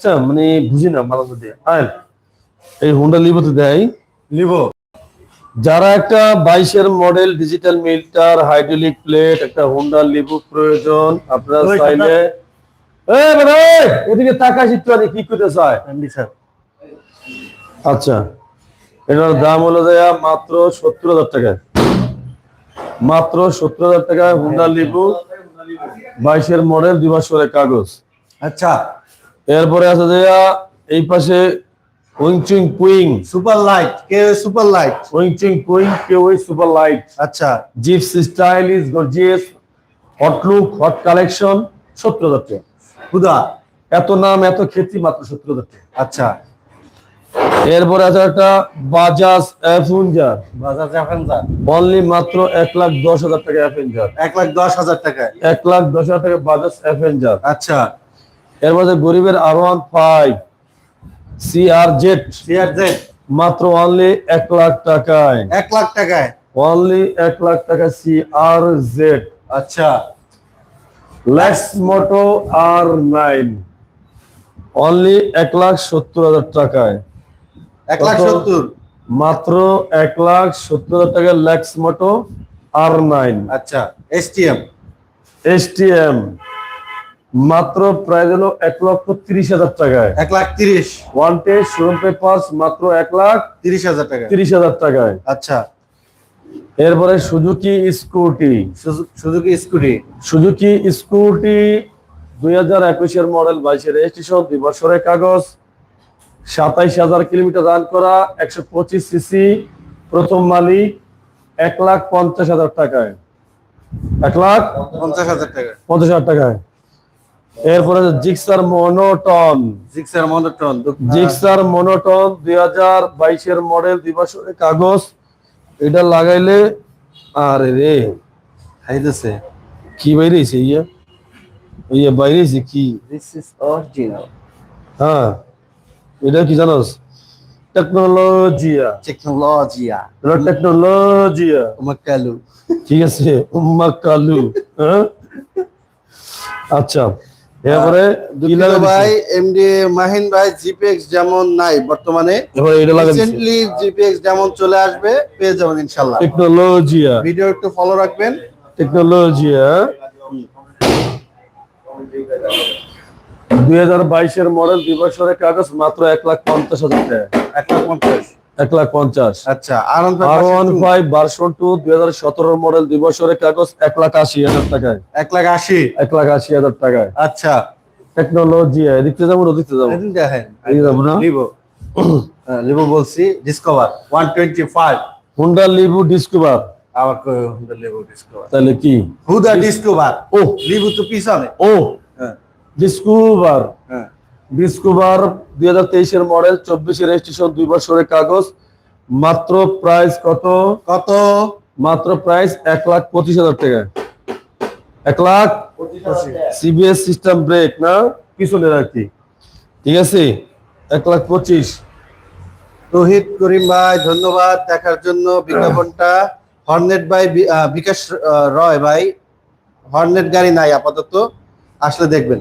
আচ্ছা মানে বুঝি না মালা মধ্যে আয় এই হোন্ডা লিভোতে দেয়। লিভো যারা একটা বাইশের model digital meter hydraulic plate একটা হোন্ডা লিভো প্রয়োজন আপনারা চাইলে এ এদিকে তাকাস একটু আরে কি করতে চায় স্যার আচ্ছা এটার দাম হলো দেয়া মাত্র সত্তর হাজার টাকা। মাত্র সত্তর হাজার টাকায় হোন্ডা লিভু বাইশের মডেল দুই বছরের কাগজ। আচ্ছা। এরপরে আছে যে এই পাশে উইংচিং কুইং সুপার লাইট কে সুপার লাইট উইংচিং কুইং কেউ সুপার লাইট আচ্ছা jeeps style is gorgeous hot look hot collection সত্তর হাজার টাকা খুদা। এত নাম এত খ্যাতি মাত্র সত্তর হাজার টাকা আচ্ছা। এরপরে আছে একটা Bajaj Avenger Bajaj Avenger only মাত্র এক লাখ দশ হাজার টাকা অ্যাভেঞ্জার এক লাখ দশ হাজার টাকায়। এক লাখ দশ হাজার টাকা বাজাজ অ্যাভেঞ্জার আচ্ছা। এর মধ্যে গরিবের R one five CR Z CR Z মাত্র অনলি এক লাখ টাকায়। এক লাখ টাকায়। অনলি এক লাখ টাকা সিআর জেড আচ্ছা। লেক্স মোটো আর নাইন অনলি এক লাখ সত্তর হাজার টাকায়। এক লাখ সত্তর। মাত্র এক লাখ সত্তর হাজার টাকা লেক্স মোটো আর নাইন আচ্ছা এসটিএম এসটিএম মাত্র প্রায় হলো এক লক্ষ তিরিশ হাজার টাকায়। এক লাখ তিরিশ। ওয়ান টেস্ট শোরুম পেপার্স মাত্র এক লাখ তিরিশ হাজার টাকা তিরিশ হাজার টাকায়। আচ্ছা। এরপরে সুজুকি স্কুটি সুজু- সুজুকি স্কুটি সুজুকি স্কুটি দুই হাজার একুশের মডেল বাইশের রেজিস্ট্রেশন দুই বছরের কাগজ সাতাইশ হাজার কিলোমিটার রান করা একশো পঁচিশ সিসি প্রথম মালিক এক লাখ পঞ্চাশ হাজার টাকায়। এক লাখ পঞ্চাশ হাজার টাকা পঞ্চাশ হাজার টাকায়। এরপরে Gixxer monotone. Gixxer monotone Gixxer monotone দুই হাজার বাইশের মডেল দুই বছরের কাগজ। এটা লাগাইলে আরে রে। খাইতেছে কি বাইরেছে ইয়ে ইয়ে বাইরেছে কি? দিস ইজ অরিজিনাল হ্যাঁ। এটা কি জানোস? টেকনোলজিয়া। টেকনোলজিয়া। টেকনোলজিয়া। তোমার কালু ঠিক আছে উম্মা কালু হ্যাঁ? আচ্ছা। এরপরে কি ভাই এমডি মাহিন ভাই জিপিএক্স যেমন নাই বর্তমানে এবারে এটা লাগাই রিসেন্টলি জিপিএক্স যেমন চলে আসবে পেয়ে যাবেন ইনশাল্লাহ। টেকনোলজিয়া ভিডিও একটু ফলো রাখবেন। টেকনোলজিয়া দুই হাজার বাইশের মডেল দুই বছরের কাগজ মাত্র এক লাখ পঞ্চাশ হাজার টাকা। এক লাখ পঞ্চাশ। এক লাখ পঞ্চাশ। আচ্ছা R one five version two দুই হাজার সতেরো মডেল দুই বছরের কাগজ এক লাখ আশি হাজার টাকায়। এক লাখ আশি? এক লাখ আশি হাজার টাকায়। আচ্ছা। টেকনোলজি এদিকতে যাব ওদিকতে যাব? যাব না? লিভো হ্যাঁ, লিভো বলছি Discover one twenty five Honda Livo Discover আবার কই হুদা লিভো ডিসকভার তাহলে কি? হুদা ডিসকভার ও। লিভো তো পিছনে। ও। ডিসকভার হ্যাঁ। ডিসকভার দুই হাজার তেইশের মডেল চব্বিশের রেজিস্ট্রেশন দুই বছরের কাগজ। মাত্র প্রাইস কত? কত? মাত্র প্রাইস এক লাখ পঁচিশ হাজার টাকা। এক লাখ সিবিএস সিস্টেম ব্রেক না? পিছনে রাখি ঠিক আছে? এক লাখ পঁচিশ। রোহিত করিম ভাই ধন্যবাদ দেখার জন্য বিজ্ঞাপনটা। হর্নেট ভাই বিকাশ রয় ভাই হর্নেট গাড়ি নাই আপাতত। আসলে দেখবেন।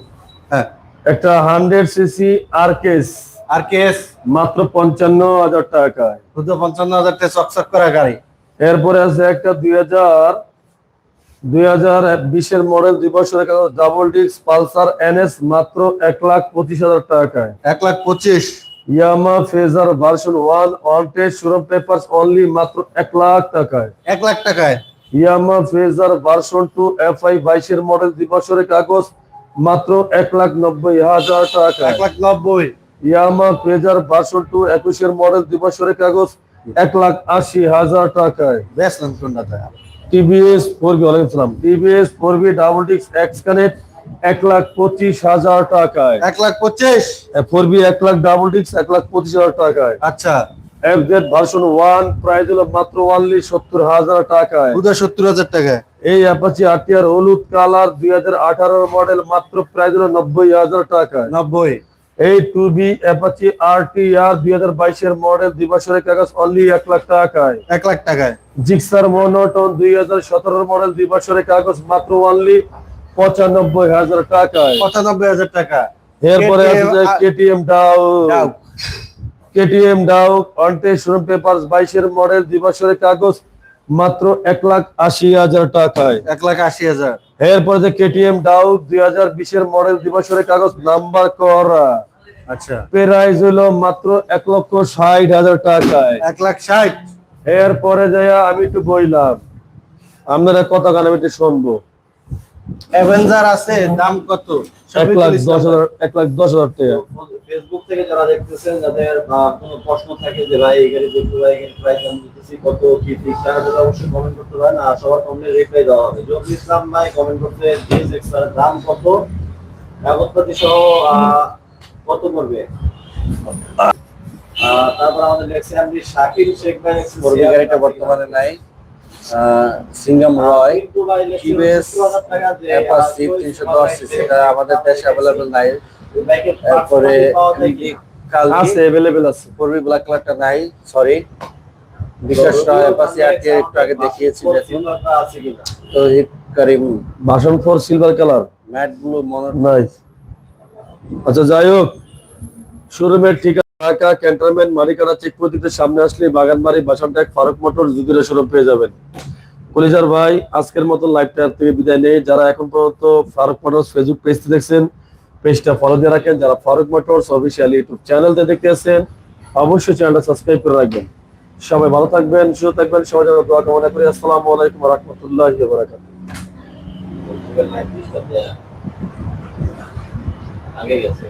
হ্যাঁ। একটা হান্ড্রেড সিসি আর কেস আর কেস মাত্র পঞ্চান্ন হাজার টাকায় শুধু পঞ্চান্ন হাজার টাকা চকচক করা গাড়ি। এরপরে আছে একটা দুই হাজার দুই হাজার বিশের মডেল দুই বছরের কাগজ ডাবল ডিস্ক পালসার এনএস মাত্র এক লাখ পঁচিশ হাজার টাকায়। এক লাখ পঁচিশ। Yamaha Fazer version one on test showroom paper only মাত্র এক লাখ টাকায়। এক লাখ টাকায়। Yamaha Fazer version two F I বাইশের মডেল দুই বছরের কাগজ মাত্র এক লাখ নব্বই হাজার টাকা। এক লাখ নব্বই। ইয়ামা ফেজার ভার্সন টু একুশের মডেল দুই বছরের কাগজ এক লাখ আশি হাজার টাকায়। বেশ কোনটা টাকা টিভিএস ফোর বি ওয়ালাইকুম টিভিএস ফোর বি ডাবল ডিক্স এক্স কানেক্ট এক লাখ পঁচিশ হাজার টাকায়। এক লাখ পঁচিশ? ফোর বি এক লাখ ডাবল ডিক্স এক লাখ পঁচিশ হাজার টাকায়। আচ্ছা। F Z version one price হলো মাত্র ওয়ানলি সত্তর হাজার টাকায়। সত্তর হাজার টাকায়। এই অ্যাপাচি আরটিআর হলুদ কালার দুই হাজার আঠারো মডেল মাত্র প্রাইস হলো নব্বই হাজার টাকায় নব্বই। এই টু বি অ্যাপাচি আরটিআর দুই হাজার বাইশের মডেল দুই বছরের কাগজ অনলি এক লাখ টাকায়। এক লাখ টাকায়। জিক্সার মনোটন দুই হাজার সতেরো মডেল দুই বছরের কাগজ মাত্র অনলি পঁচানব্বই হাজার টাকায়। পঁচানব্বই হাজার টাকা। এরপরে আছে কেটিএম ডাউ ডাউ। কেটিএম ডাউ অন্টে শোরুম পেপার বাইশের মডেল দুই বছরের কাগজ মাত্র এক লাখ আশি হাজার টাকায়। এক লাখ আশি হাজার। এরপরে যে কেটিএম ডাউ দুই হাজার বিশের মডেল দুই বছরের কাগজ নাম্বার করা। আচ্ছা। প্রাইস হলো মাত্র এক লক্ষ ষাট হাজার টাকায়। এক লাখ ষাট। এরপরে যাই আমি একটু বইলাম। আপনারা কত গান আমি একটু শুনব? অ্যাভেঞ্জার আছে দাম কত? এক লাখ দশ হাজার এক লাখ দশ হাজার টাকা। ফেসবুক থেকে যারা দেখতেছেন যাদের কোনো প্রশ্ন থাকে যে ভাই এই গাড়ি দেখতে ভাই এখানে প্রাইস আমি দিতেছি কত কি ঠিক তারা যদি অবশ্যই কমেন্ট করতে পারেন আর সবার কমেন্টে রিপ্লাই দেওয়া হবে। জহুর ইসলাম ভাই কমেন্ট করতে জিএস এর দাম কত? কাগজপাতি সহ কত পড়বে? তারপর আমাদের লেখছে আমি শাকিল শেখ ভাই গাড়িটা বর্তমানে নাই। সিঙ্গাম রয় কিন্তু ভাই লেখছে টিভিএস 70,000 টাকা যে, আহ, অ্যাপাসি তিনশো দশ সেটা আমাদের দেশে অ্যাভেলেবল নাই। তারপরে আছে অ্যাভেলেবেল আছে। পূর্বে ব্ল্যাক কালারটা নাই সরি বিকাশ রয় আর একটু আগে দেখিয়েছি দেখুন আছে কিনা? তৌহিদ করিম। ভাষণ for silver colour matte blue nice আচ্ছা যাই হোক। শোরুমের ঠিকানা ঢাকা ক্যান্টনমেন্ট মালিকানা চেক পদ্ধতিতে সামনে আসলে বাগানবাড়ি বাসানটাক ফারুক মোটর দুদিনে শোরুম পেয়ে যাবেন। কলিজার ভাই আজকের মতো লাইভটা থেকে বিদায় নেই। যারা এখন পর্যন্ত ফারুক মোটরস ফেসবুক পেজটি দেখছেন পেজটা ফলো দিয়ে রাখেন। যারা ফারুক মোটরস অফিসিয়াল ইউটিউব চ্যানেলতে দেখতে আছেন অবশ্যই চ্যানেলটা সাবস্ক্রাইব করে রাখবেন। সবাই ভালো থাকবেন, সুস্থ থাকবেন, সবাই যেন দোয়া কামনা করি। আসসালামু আলাইকুম রহমতুল্লাহ বারাকাতুহু। আগে গেছে।